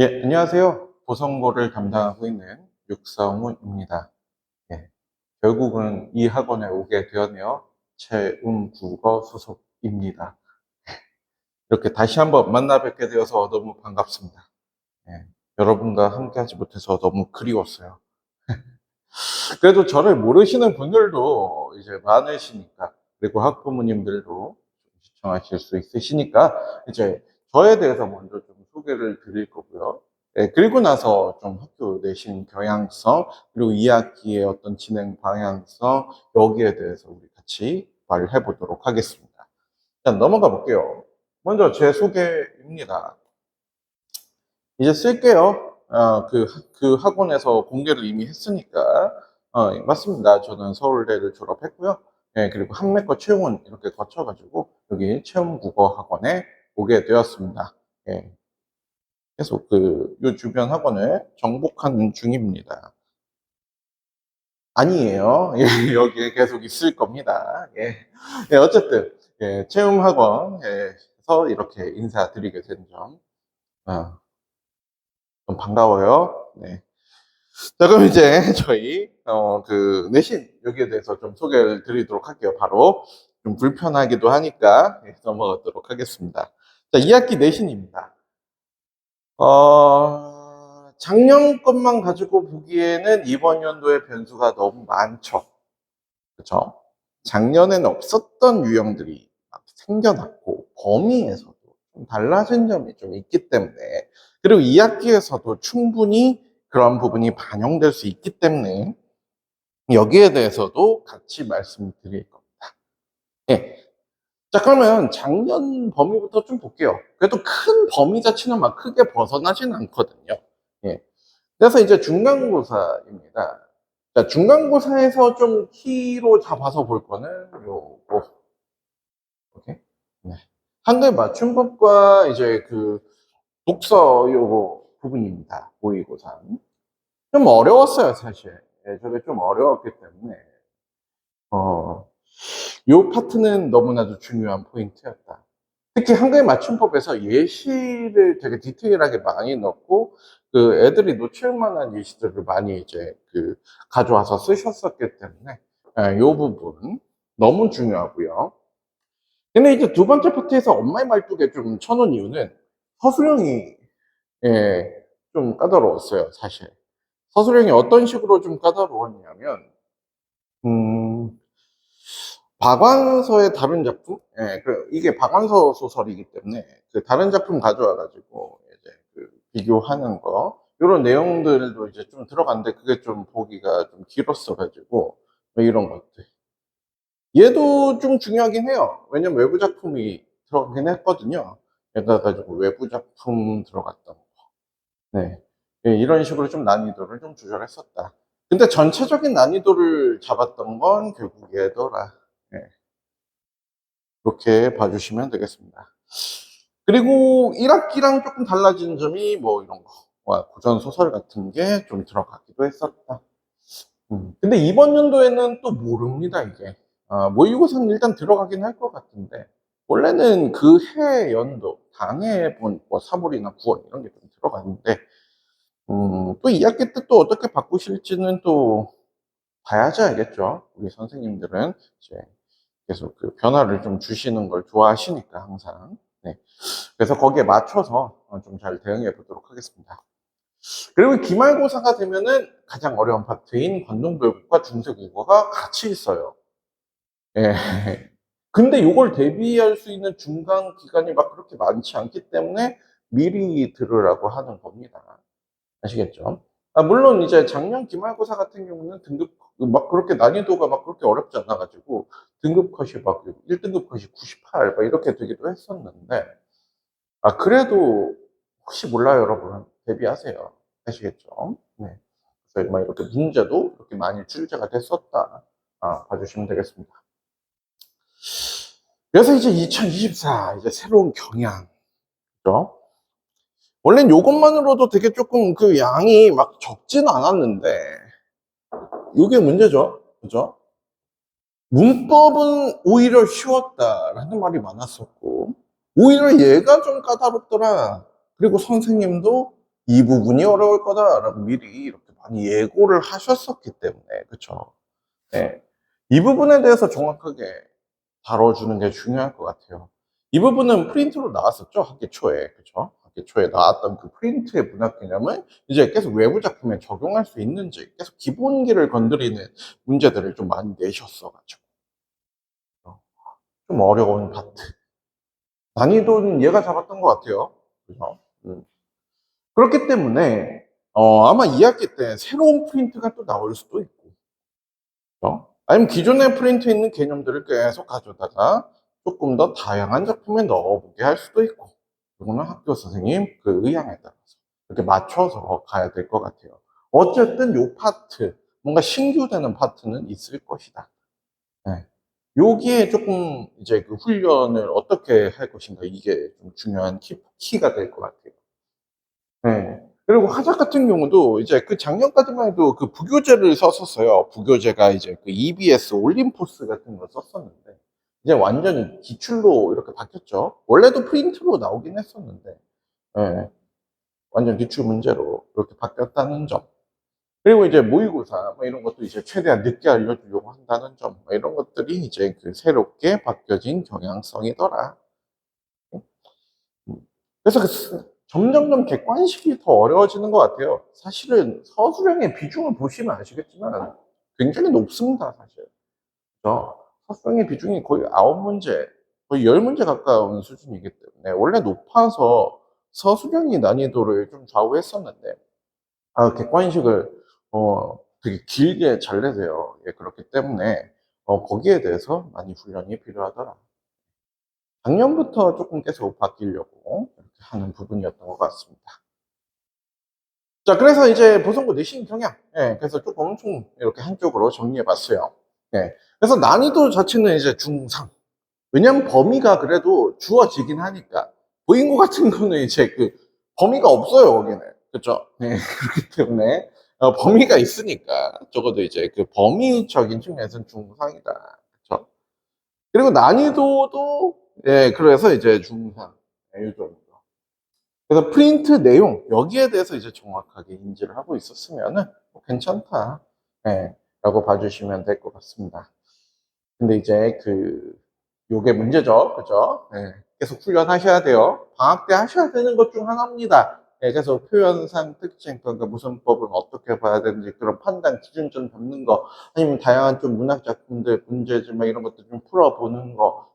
예, 안녕하세요. 보성고를 담당하고 있는 육성훈입니다. 예, 결국은 이 학원에 오게 되었네요. 채움국어 소속입니다. 이렇게 다시 한번 만나 뵙게 되어서 너무 반갑습니다. 예, 여러분과 함께하지 못해서 너무 그리웠어요. 그래도 저를 모르시는 분들도 이제 많으시니까, 그리고 학부모님들도 시청하실 수 있으시니까, 이제 저에 대해서 먼저 좀 소개를 드릴 거고요. 예, 그리고 나서 좀 학교 내신 경향성, 그리고 2학기의 어떤 진행 방향성, 여기에 대해서 우리 같이 말을 해보도록 하겠습니다. 일단 넘어가 볼게요. 먼저 제 소개입니다. 이제 쓸게요. 어, 그, 그 학원에서 공개를 이미 했으니까, 어, 맞습니다. 저는 서울대를 졸업했고요. 예, 그리고 한맥과 채용은 이렇게 거쳐가지고, 여기 채용국어학원에 오게 되었습니다. 예. 계속 그, 요 주변 학원을 정복하는 중입니다. 아니에요. 예, 여기에 계속 있을 겁니다. 예. 예, 어쨌든, 예, 채용학원에서 이렇게 인사드리게 된 점, 어, 좀 반가워요. 네. 자, 그럼 이제 저희, 어, 그, 내신, 여기에 대해서 좀 소개를 드리도록 할게요. 바로. 좀 불편하기도 하니까 예, 넘어가도록 하겠습니다. 자, 2학기 내신입니다. 어, 작년 것만 가지고 보기에는 이번 연도의 변수가 너무 많죠. 그쵸? 작년에는 없었던 유형들이 막 생겨났고, 범위에서도 좀 달라진 점이 좀 있기 때문에, 그리고 2학기에서도 충분히 그런 부분이 반영될 수 있기 때문에, 여기에 대해서도 같이 말씀드릴 겁니다. 예. 자, 그러면 작년 범위부터 좀 볼게요. 그래도 큰 범위 자체는 막 크게 벗어나진 않거든요. 예. 그래서 이제 중간고사입니다. 자, 중간고사에서 좀 키로 잡아서 볼 거는 요거. 오케이? 네. 한글 맞춤법과 이제 그 독서 요거 부분입니다. 모의고사. 좀 어려웠어요, 사실. 예, 저게 좀 어려웠기 때문에. 어, 요 파트는 너무나도 중요한 포인트였다. 특히 한글 맞춤법에서 예시를 되게 디테일하게 많이 넣고 그 애들이 놓칠 만한 예시들을 많이 이제 그 가져와서 쓰셨었기 때문에 예, 요 부분 너무 중요하고요. 근데 이제 두 번째 파트에서 엄마의 말뚝에 좀 쳐놓은 이유는 서술형이 예, 좀 까다로웠어요, 사실. 서술형이 어떤 식으로 좀 까다로웠냐면 음, 박완서의 다른 작품? 예, 그, 이게 박완서 소설이기 때문에, 그 다른 작품 가져와가지고, 이제, 그, 비교하는 거, 이런 내용들도 이제 좀 들어갔는데, 그게 좀 보기가 좀 길었어가지고, 뭐 이런 것들. 얘도 좀 중요하긴 해요. 왜냐면 외부 작품이 들어가긴 했거든요. 여기다 가지고 외부 작품 들어갔던 거. 네. 예, 이런 식으로 좀 난이도를 좀 조절했었다. 근데 전체적인 난이도를 잡았던 건 결국 얘더라. 예. 이렇게 봐주시면 되겠습니다. 그리고 1학기랑 조금 달라진 점이 뭐 이런 거, 와, 고전 소설 같은 게 좀 들어가기도 했었다. 음, 근데 이번 연도에는 또 모릅니다, 이게. 아, 모의고사는 일단 들어가긴 할 것 같은데, 원래는 그 해 연도, 당해 본, 뭐 3월이나 9월 이런 게 좀 들어갔는데, 음, 또 2학기 때 또 어떻게 바꾸실지는 또 봐야지 알겠죠. 우리 선생님들은 이제 계속 그 변화를 좀 주시는 걸 좋아하시니까 항상. 네. 그래서 거기에 맞춰서 좀 잘 대응해 보도록 하겠습니다. 그리고 기말고사가 되면은 가장 어려운 파트인 관동교육과 중세국어가 같이 있어요. 예. 근데 이걸 대비할 수 있는 중간 기간이 막 그렇게 많지 않기 때문에 미리 들으라고 하는 겁니다. 아시겠죠? 아, 물론 이제 작년 기말고사 같은 경우는 등급 막 그렇게 난이도가 막 그렇게 어렵지 않아가지고 등급 컷이 막 1등급 컷이 98 막 이렇게 되기도 했었는데 아 그래도 혹시 몰라요 여러분 대비하세요 아시겠죠? 네. 그래서 막 이렇게 문제도 이렇게 많이 출제가 됐었다 아, 봐주시면 되겠습니다. 그래서 이제 2024 이제 새로운 경향 그죠? 원래는 요것만으로도 되게 조금 그 양이 막 적지는 않았는데, 이게 문제죠. 그죠? 문법은 오히려 쉬웠다라는 말이 많았었고, 오히려 얘가 좀 까다롭더라. 그리고 선생님도 이 부분이 어려울 거다라고 미리 이렇게 많이 예고를 하셨었기 때문에 그쵸? 네. 이 부분에 대해서 정확하게 다뤄주는 게 중요할 것 같아요. 이 부분은 프린트로 나왔었죠 학기 초에 그쵸? 초에 나왔던 그 프린트의 문학 개념을 이제 계속 외부 작품에 적용할 수 있는지 계속 기본기를 건드리는 문제들을 좀 많이 내셨어가지고 좀 어려운 파트. 난이도는 얘가 잡았던 것 같아요. 그죠? 음. 그렇기 때문에, 어, 아마 2학기 때 새로운 프린트가 또 나올 수도 있고, 그죠? 아니면 기존에 프린트 있는 개념들을 계속 가져다가 조금 더 다양한 작품에 넣어보게 할 수도 있고, 이거는 학교 선생님 그 의향에 따라서 이렇게 맞춰서 가야 될 것 같아요. 어쨌든 요 파트, 뭔가 신규되는 파트는 있을 것이다. 네. 여기에 조금 이제 그 훈련을 어떻게 할 것인가 이게 좀 중요한 키, 키가 될 것 같아요. 네. 그리고 화작 같은 경우도 이제 그 작년까지만 해도 그 부교재를 썼었어요. 부교재가 이제 그 EBS 올림포스 같은 걸 썼었는데 이제 완전히 기출로 이렇게 바뀌었죠. 원래도 프린트로 나오긴 했었는데 네. 완전 기출 문제로 이렇게 바뀌었다는 점. 그리고 이제 모의고사 뭐 이런 것도 이제 최대한 늦게 알려주려고 한다는 점, 뭐 이런 것들이 이제 그 새롭게 바뀌어진 경향성이더라. 음. 그래서 그 스- 점점점 객관식이 더 어려워지는 것 같아요. 사실은 서술형의 비중을 보시면 아시겠지만 굉장히 높습니다, 사실. 그 서술형의 비중이 거의 9문제, 거의 10문제 가까운 수준이기 때문에 원래 높아서 서술형이 난이도를 좀 좌우했었는데 아, 객관식을 어, 되게 길게 잘 내세요. 예, 그렇기 때문에 어, 거기에 대해서 많이 훈련이 필요하더라. 작년부터 조금 계속 바뀌려고 이렇게 하는 부분이었던 것 같습니다. 자, 그래서 이제 보성고 내신 경향, 예, 그래서 조금 좀 이렇게 한쪽으로 정리해 봤어요. 예, 그래서 난이도 자체는 이제 중상. 왜냐면 범위가 그래도 주어지긴 하니까. 보인고 같은 거는 이제 그 범위가 없어요, 거기는. 그죠? 네, 그렇기 때문에 어, 범위가 있으니까 적어도 이제 그 범위적인 측면에서는 중상이다. 그죠? 그리고 난이도도 예, 그래서 이제 중상. 예, 이 정도. 그래서 프린트 내용 여기에 대해서 이제 정확하게 인지를 하고 있었으면은 뭐 괜찮다. 예, 라고 봐주시면 될 것 같습니다. 근데 이제 그 요게 문제죠. 그죠? 예, 계속 훈련하셔야 돼요. 방학 때 하셔야 되는 것 중 하나입니다. 예, 그래서 표현상 특징, 그러니까 무슨 법을 어떻게 봐야 되는지 그런 판단 기준 좀 잡는 거, 아니면 다양한 좀 문학 작품들 문제집 막 이런 것들 좀 풀어보는 거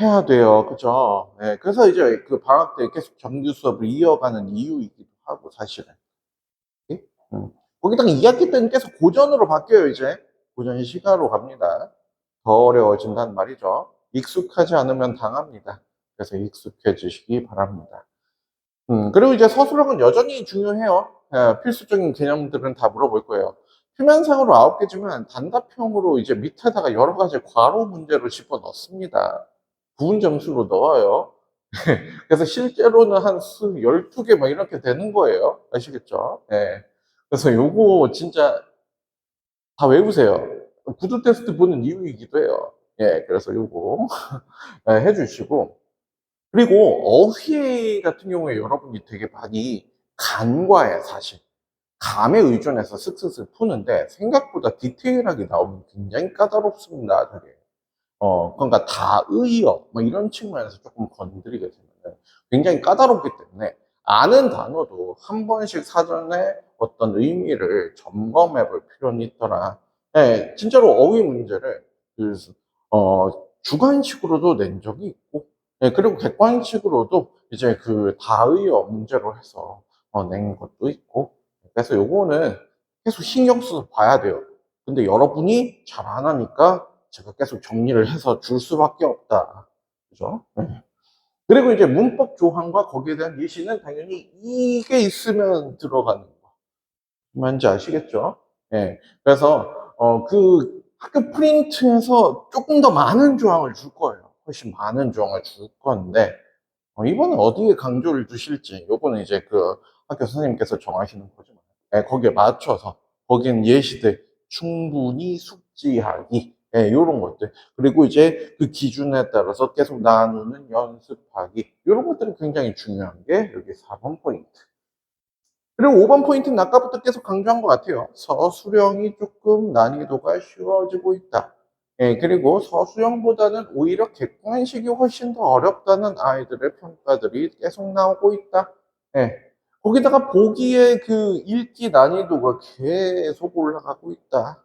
해야 돼요. 그죠? 예, 그래서 이제 그 방학 때 계속 정규 수업을 이어가는 이유이기도 하고 사실은. 예? 음. 거기다가 2학기 때는 계속 고전으로 바뀌어요, 이제. 고전 시가로 갑니다. 더 어려워진다는 말이죠. 익숙하지 않으면 당합니다. 그래서 익숙해지시기 바랍니다. 음, 그리고 이제 서술형은 여전히 중요해요. 예, 필수적인 개념들은 다 물어볼 거예요. 표면상으로 아홉 개지만 단답형으로 이제 밑에다가 여러 가지 괄호 문제로 집어 넣습니다. 부분 점수로 넣어요. 그래서 실제로는 한 수, 12개 막 이렇게 되는 거예요. 아시겠죠? 예. 그래서 요거 진짜 다 외우세요. 구두 테스트 보는 이유이기도 해요. 예, 그래서 요거 예, 해주시고. 그리고 어휘 같은 경우에 여러분이 되게 많이 간과해, 사실. 감에 의존해서 슥슥슥 푸는데 생각보다 디테일하게 나오면 굉장히 까다롭습니다, 되게. 어, 그러니까 다의어, 뭐 이런 측면에서 조금 건드리게 되면 굉장히 까다롭기 때문에 아는 단어도 한 번씩 사전에 어떤 의미를 점검해 볼 필요는 있더라. 예, 진짜로 어휘 문제를 그, 어, 주관식으로도 낸 적이 있고, 예, 그리고 객관식으로도 이제 그 다의어 문제로 해서 어, 낸 것도 있고, 그래서 요거는 계속 신경 써서 봐야 돼요. 근데 여러분이 잘 안 하니까 제가 계속 정리를 해서 줄 수밖에 없다. 그죠? 네. 그리고 이제 문법 조항과 거기에 대한 예시는 당연히 이게 있으면 들어가는 거. 뭔지 아시겠죠? 예. 그래서, 어, 그 학교 프린트에서 조금 더 많은 조항을 줄 거예요. 훨씬 많은 조항을 줄 건데, 어, 이번에 어디에 강조를 두실지, 요거는 이제 그 학교 선생님께서 정하시는 거지만, 예, 거기에 맞춰서, 거기는 예시들 충분히 숙지하기, 예, 요런 것들. 그리고 이제 그 기준에 따라서 계속 나누는 연습하기. 요런 것들이 굉장히 중요한 게 여기 4번 포인트. 그리고 5번 포인트는 아까부터 계속 강조한 것 같아요. 서술형이 조금 난이도가 쉬워지고 있다. 예, 그리고 서술형보다는 오히려 객관식이 훨씬 더 어렵다는 아이들의 평가들이 계속 나오고 있다. 예, 거기다가 보기에 그 읽기 난이도가 계속 올라가고 있다.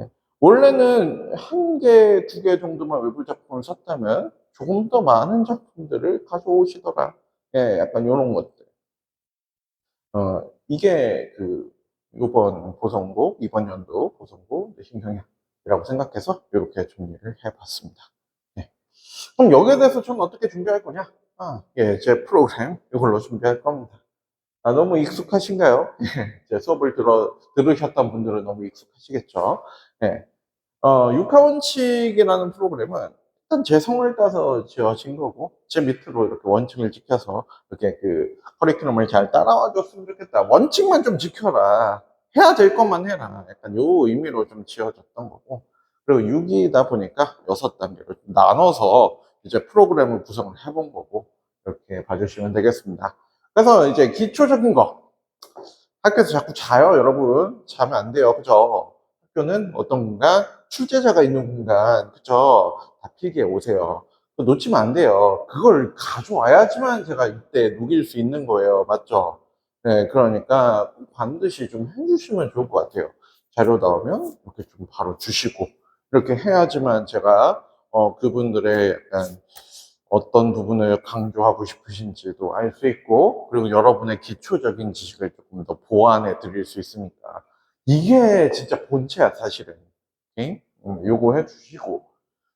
예, 원래는 한 개, 두 개 정도만 외부 작품을 썼다면 조금 더 많은 작품들을 가져오시더라. 예, 약간 이런 것들. 어, 이게 그, 이번 보성고, 이번 연도 보성고 내신 경향이라고 생각해서 이렇게 정리를 해봤습니다. 네. 그럼 여기에 대해서 저는 어떻게 준비할 거냐? 아, 예, 제 프로그램 이걸로 준비할 겁니다. 아, 너무 익숙하신가요? 예, 제 수업을 들어, 들으셨던 분들은 너무 익숙하시겠죠? 예. 어, 육하원칙이라는 프로그램은 일단 제 성을 따서 지어진 거고, 제 밑으로 이렇게 원칙을 지켜서 이렇게 그 커리큘럼을 잘 따라와 줬으면 좋겠다. 원칙만 좀 지켜라. 해야 될 것만 해라. 약간 요 의미로 좀 지어졌던 거고. 그리고 6이다 보니까 6단계로 나눠서 이제 프로그램을 구성을 해본 거고, 이렇게 봐주시면 되겠습니다. 그래서 이제 기초적인 거. 학교에서 자꾸 자요, 여러분. 자면 안 돼요. 그죠? 학교는 어떤 공간? 출제자가 있는 공간. 그죠? 다 필기해 오세요. 놓치면 안 돼요. 그걸 가져와야지만 제가 이때 녹일 수 있는 거예요. 맞죠? 네, 그러니까 꼭 반드시 좀 해주시면 좋을 것 같아요. 자료 나오면 이렇게 좀 바로 주시고, 이렇게 해야지만 제가, 어, 그분들의 약간 어떤 부분을 강조하고 싶으신지도 알 수 있고, 그리고 여러분의 기초적인 지식을 조금 더 보완해 드릴 수 있으니까. 이게 진짜 본체야, 사실은. 음, 요거 해주시고.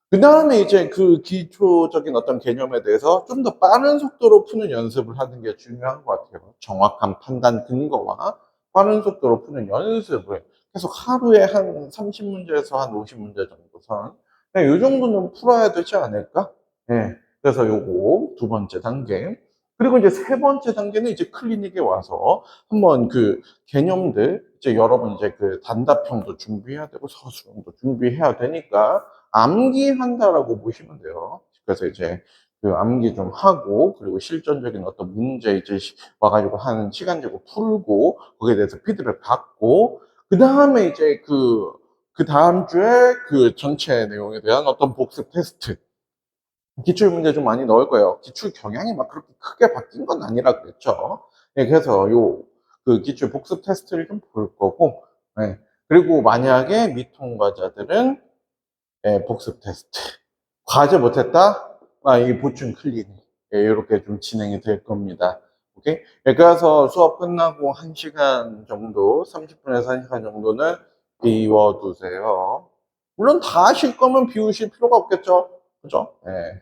그 다음에 이제 그 기초적인 어떤 개념에 대해서 좀 더 빠른 속도로 푸는 연습을 하는 게 중요한 것 같아요. 정확한 판단 근거와 빠른 속도로 푸는 연습을 계속 하루에 한 30문제에서 한 50문제 정도 선. 네, 이 정도는 풀어야 되지 않을까? 네. 그래서 요거 두 번째 단계. 그리고 이제 세 번째 단계는 이제 클리닉에 와서 한번 그 개념들, 이제 여러분 이제 그 단답형도 준비해야 되고 서술형도 준비해야 되니까 암기한다라고 보시면 돼요. 그래서 이제 그 암기 좀 하고, 그리고 실전적인 어떤 문제 이제 시- 와가지고 하는 시간 제고 풀고, 거기에 대해서 피드백 받고, 그 다음에 이제 그, 그 다음 주에 그 전체 내용에 대한 어떤 복습 테스트. 기출 문제 좀 많이 넣을 거예요. 기출 경향이 막 그렇게 크게 바뀐 건 아니라 그랬죠. 예, 그래서 요, 그 기출 복습 테스트를 좀 볼 거고, 예. 그리고 만약에 미통과자들은 예, 복습 테스트. 과제 못했다? 아, 이게 보충 클리닉. 예, 이렇게 좀 진행이 될 겁니다. 오케이? 예, 그래서 수업 끝나고 1 시간 정도, 30분에서 1 시간 정도는 비워두세요. 물론 다 하실 거면 비우실 필요가 없겠죠? 그죠? 예.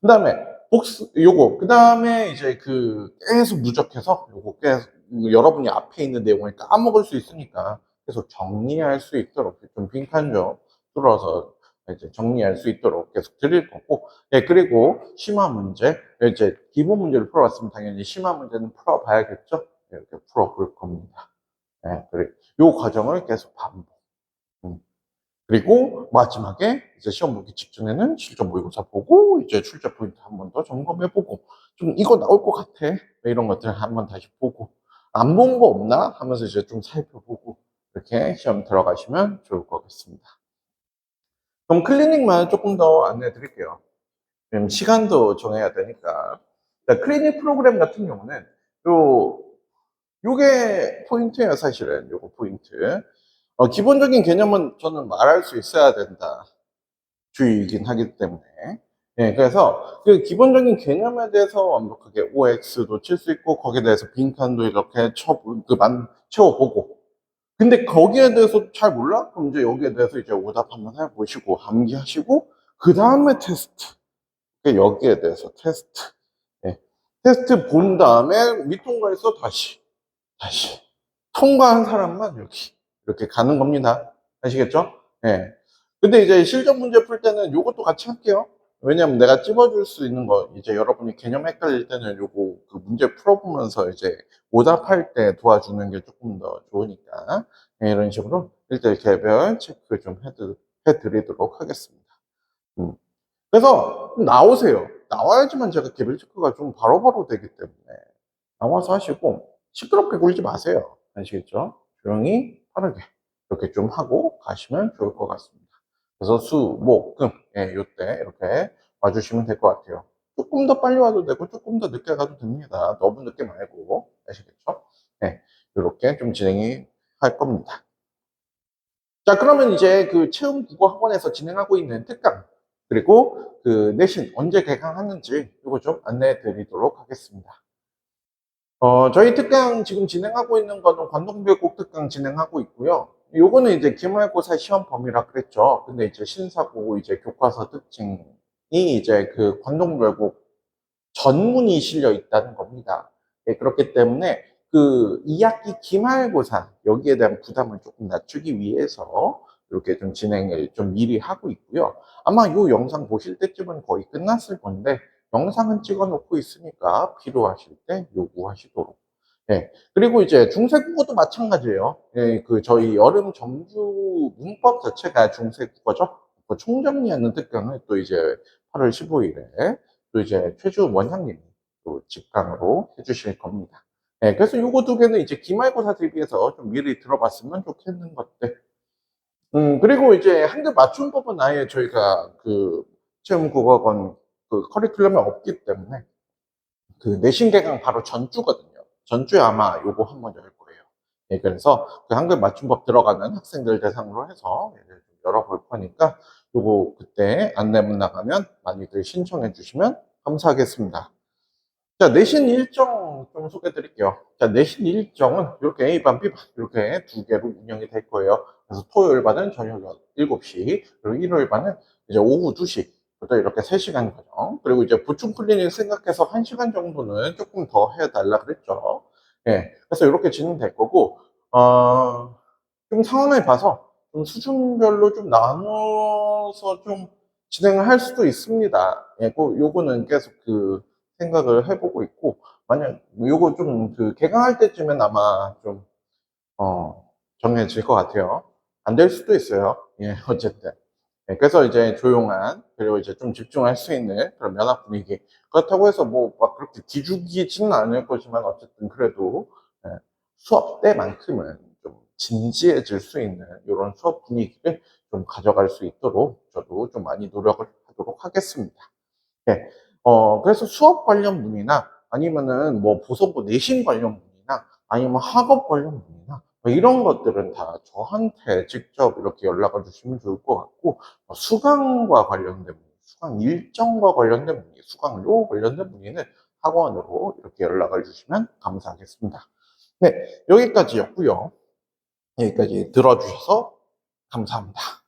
그 다음에, 복습, 요거. 그 다음에 이제 그 계속 누적해서 요거 계속 여러분이 앞에 있는 내용을 까먹을 수 있으니까 계속 정리할 수 있도록 좀 빈칸 좀 뚫어서 이제 정리할 수 있도록 계속 드릴 거고, 예, 그리고 심화 문제, 이제 기본 문제를 풀어봤으면 당연히 심화 문제는 풀어봐야겠죠? 예, 이렇게 풀어볼 겁니다. 예, 그리고 요 과정을 계속 반복. 음. 그리고 마지막에 이제 시험 보기 직전에는 실전 모의고사 보고, 이제 출제 포인트 한 번 더 점검해 보고, 좀 이거 나올 것 같아. 이런 것들 한 번 다시 보고, 안 본 거 없나? 하면서 이제 좀 살펴보고, 이렇게 시험 들어가시면 좋을 것 같습니다. 그럼 클리닉만 조금 더 안내해 드릴게요. 시간도 정해야 되니까. 자, 클리닉 프로그램 같은 경우는 요, 요게 포인트예요, 사실은. 요거 포인트. 어, 기본적인 개념은 저는 말할 수 있어야 된다. 주의이긴 하기 때문에. 예, 그래서 그 기본적인 개념에 대해서 완벽하게 OX도 칠 수 있고, 거기에 대해서 빈칸도 이렇게 쳐, 그 만, 채워보고, 근데 거기에 대해서 잘 몰라? 그럼 이제 여기에 대해서 이제 오답 한번 해보시고, 암기하시고, 그 다음에 테스트. 그러니까 여기에 대해서 테스트. 예. 테스트 본 다음에 미통과에서 다시, 다시. 통과한 사람만 여기. 이렇게 가는 겁니다. 아시겠죠? 예. 근데 이제 실전 문제 풀 때는 요것도 같이 할게요. 왜냐면 내가 찝어줄 수 있는 거, 이제 여러분이 개념 헷갈릴 때는 요거 그 문제 풀어보면서 이제 오답할 때 도와주는 게 조금 더 좋으니까. 예, 이런 식으로 일대 개별 체크 좀 해드, 해드리도록 하겠습니다. 음. 그래서 나오세요. 나와야지만 제가 개별 체크가 좀 바로바로 되기 때문에 나와서 하시고 시끄럽게 굴지 마세요. 아시겠죠? 조용히 빠르게 이렇게 좀 하고 가시면 좋을 것 같습니다. 그래서 수, 목, 금, 예, 요때 이렇게 와주시면 될 것 같아요. 조금 더 빨리 와도 되고 조금 더 늦게 가도 됩니다. 너무 늦게 말고 아시겠죠? 네, 이렇게 좀 진행이 할 겁니다. 자, 그러면 이제 그 체험 국어 학원에서 진행하고 있는 특강 그리고 그 내신 언제 개강하는지 이거 좀 안내해 드리도록 하겠습니다. 어, 저희 특강 지금 진행하고 있는 거는 관동별곡 특강 진행하고 있고요. 요거는 이제 기말고사 시험 범위라 그랬죠. 근데 이제 신사고 이제 교과서 특징이 이제 그 관동별곡 전문이 실려 있다는 겁니다. 예, 그렇기 때문에 그 2학기 기말고사 여기에 대한 부담을 조금 낮추기 위해서 이렇게 좀 진행을 좀 미리 하고 있고요. 아마 이 영상 보실 때쯤은 거의 끝났을 건데 영상은 찍어 놓고 있으니까 필요하실 때 요구하시도록. 예. 그리고 이제 중세국어도 마찬가지예요. 예, 그 저희 여름 정규 문법 자체가 중세국어죠. 그 총정리하는 특강을 또 이제 8월 15일에 또 이제 최주 원장님이 또 직강으로 해주실 겁니다. 예, 그래서 요거 두 개는 이제 기말고사 대비해서 좀 미리 들어봤으면 좋겠는 것들. 음, 그리고 이제 한글 맞춤법은 아예 저희가 그 체험국어관 그 커리큘럼이 없기 때문에 그 내신 개강 바로 전주거든요. 전주에 아마 요거 한번 열 거예요. 예, 그래서 그 한글 맞춤법 들어가는 학생들 대상으로 해서 열어볼 거니까 요거 그때 안내문 나가면 많이들 신청해 주시면 감사하겠습니다. 자, 내신 일정 좀 소개해 드릴게요. 자, 내신 일정은 이렇게 A반, B반 이렇게 두 개로 운영이 될 거예요. 그래서 토요일 반은 저녁 7시, 그리고 일요일 반은 이제 오후 2시 부터 이렇게 3시간 과정. 그리고 이제 보충 클리닉 생각해서 1시간 정도는 조금 더 해달라 그랬죠. 예. 그래서 이렇게 진행될 거고, 어, 좀 상황을 봐서 좀 수준별로 좀 나눠서 좀 진행을 할 수도 있습니다. 예, 그, 요거는 계속 그 생각을 해보고 있고, 만약 요거 좀 그 개강할 때쯤엔 아마 좀, 어, 정해질 것 같아요. 안 될 수도 있어요. 예, 어쨌든. 예, 그래서 이제 조용한, 그리고 이제 좀 집중할 수 있는 그런 면학 분위기. 그렇다고 해서 뭐 막 그렇게 기죽이지는 않을 거지만 어쨌든 그래도 예, 수업 때만큼은 좀 진지해질 수 있는 이런 수업 분위기를 좀 가져갈 수 있도록 저도 좀 많이 노력을 하도록 하겠습니다. 예, 어, 그래서 수업 관련 문의나 아니면은 뭐 보성고 내신 관련 문의나 아니면 학업 관련 문의나 뭐 이런 것들은 다 저한테 직접 이렇게 연락을 주시면 좋을 것 같고 뭐 수강과 관련된 문의, 수강 일정과 관련된 문의, 수강료 관련된 문의는 학원으로 이렇게 연락을 주시면 감사하겠습니다. 네, 여기까지였고요. 여기까지 들어주셔서 감사합니다.